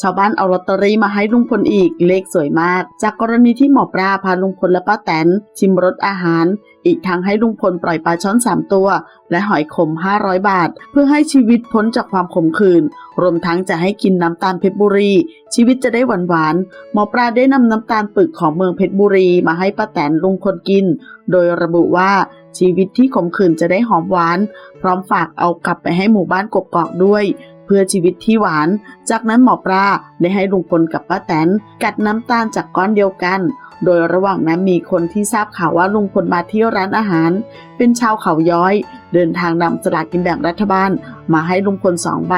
ชาวบ้านเอาลอตเตอรี่มาให้ลุงพลอีกเลขสวยมาก จากกรณีที่หมอปลาพาลุงพลและป้าแตน ชิมรสอาหาร อีกทั้งให้ลุงพลปล่อยปลาช้อน 3 ตัว และหอยขม 500 บาท เพื่อให้ชีวิตพ้นจากความขมขื่นรวมทั้งจะให้กินน้ำตาลเพชรบุรี ชีวิตจะได้หวานหวานหมอปลาได้นำน้ำตาลปึกของเมืองเพชรบุรีมาให้ป้าแตนลุงพลกิน โดยระบุว่าชีวิตที่ขมขื่นจะได้หอมหวาน พร้อมฝากเอากลับไปให้หมู่บ้านกกอกด้วย พื่อชีวิตที่หวาน จากนั้นหมอปลาได้ให้ลุงพลกับป้าแตนกัดน้ำตาลจากก้อนเดียวกัน โดยระหว่างนั้นมีคนที่ทราบข่าวว่าลุงพลมาที่ร้านอาหาร เป็นชาวเขาย้อย เดินทางนำสลากกินแบ่งรัฐบาล มาให้ลุงพลสองใบ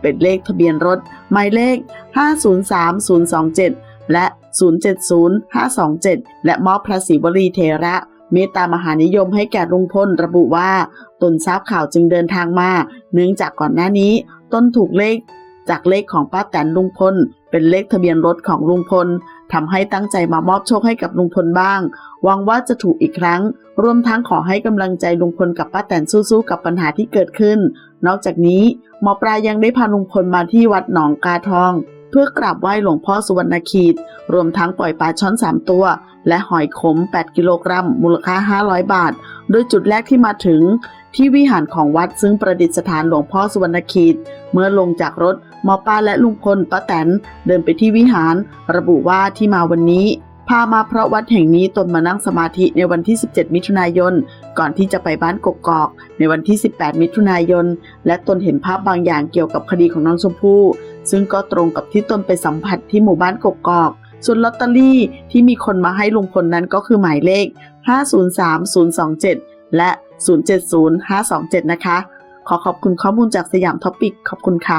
เป็นเลขทะเบียนรถ หมายเลข 503027 และ 070527 และมอบพระศิวลีเทระเมตตามหานิยมให้แก่ลุงพลระบุว่า ตนทราบข่าวจึงเดินทางมา เนื่องจากก่อนหน้านี้ ต้นถูกเลข จากเลขของป้าแตนลุงพล เป็นเลขทะเบียนรถของลุงพลทำให้ตั้งใจมามอบโชคให้กับลุงพลบ้าง หวังว่าจะถูกอีกครั้ง รวมทั้งขอให้กำลังใจลุงพลกับป้าแตนสู้ๆกับปัญหาที่เกิดขึ้น นอกจากนี้หมอปลายังได้พาลุงพลมาที่วัดหนองกาทอง เพื่อกราบไหว้หลวงพ่อสุวรรณคีตรวมทั้งปล่อยปลาช้อน 3 ตัว และหอยขม 8 กิโลกรัม มูลค่า 500 บาท โดยจุดแรกที่มาถึง ที่วิหารของวัดซึ่งประดิษฐานหลวงพ่อสุวรรณคีตเมื่อลงจากรถหมอปลาและลุงพลป้าแตนเดินไปที่วิหาร ระบุว่าที่มาวันนี้พามาเพราะวัดแห่งนี้ตนมานั่งสมาธิในวันที่ 17 มิถุนายน ก่อนที่จะไปบ้านกกอก ในวันที่ 18 มิถุนายน และตนเห็นภาพบางอย่างเกี่ยวกับคดีของน้องชมพู่ ซึ่งก็ตรงกับที่ตนไปสัมผัสที่หมู่บ้านกกอกส่วนลอตเตอรี่ที่มีคนมาให้ลุงพลนั้นก็คือหมายเลข 503027 และ 070527 นะคะ ขอขอบคุณข้อมูลจากสยามท็อปิกขอบคุณค่ะ